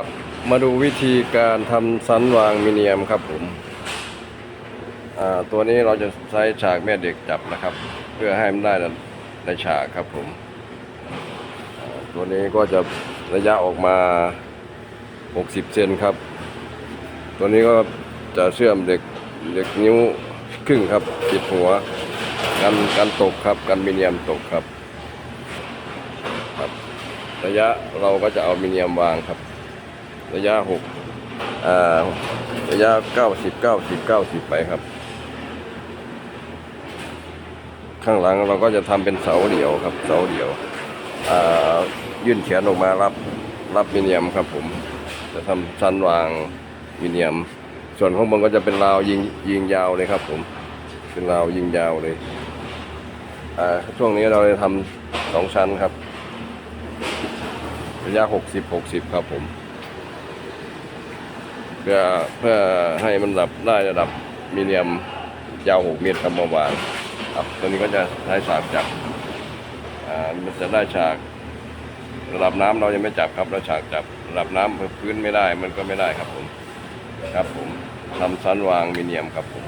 ครับมาดูวิธีการทำสันวางมิเนียมครับผมตัวนี้เราจะใช้ฉากแม่เด็กจับนะครับ เพื่อให้มันได้ในฉากครับผมตัวนี้ก็จะระยะออกมา 60 เซนครับ ตัวนี้ก็จะเชื่อมเด็กเด็กนิ้วครึ่งครับปิดหัวกันกันตกครับกันมิเนียมตกครับครับ ระยะเราก็จะเอามิเนียมวางครับ ระยะหกอ่าระยะเก้าสิบเก้าสิบเก้าสิบไปครับ ข้างหลังเราก็จะทำเป็นเสาเดี่ยวครับ เสาเดี่ยวอ่ายื่นแขนออกมารับรับมิเนียมครับผม จะทำชั้นวางมิเนียม ส่วนข้างบนก็จะเป็นราวยิงยิงยาวเลยครับ ผม เป็นราวยิงยาวเลยอ่าช่วงนี้เราจะทำสองชั้นครับระยะหกสิบหกสิบครับผม พื่อเพื่อให้มันดับได้ระดับมีเนียมยาวหกเมตรครับเมื่อวานครับตัวนี้ก็จะใช้ฉากจับอ่ามันจะได้ฉาก ระดับน้ำเรายังไม่จับครับเราฉากจับระดับน้ำพื้นไม่ได้มันก็ไม่ได้ครับผมครับผมทำชั้นวางมีเนียมครับผม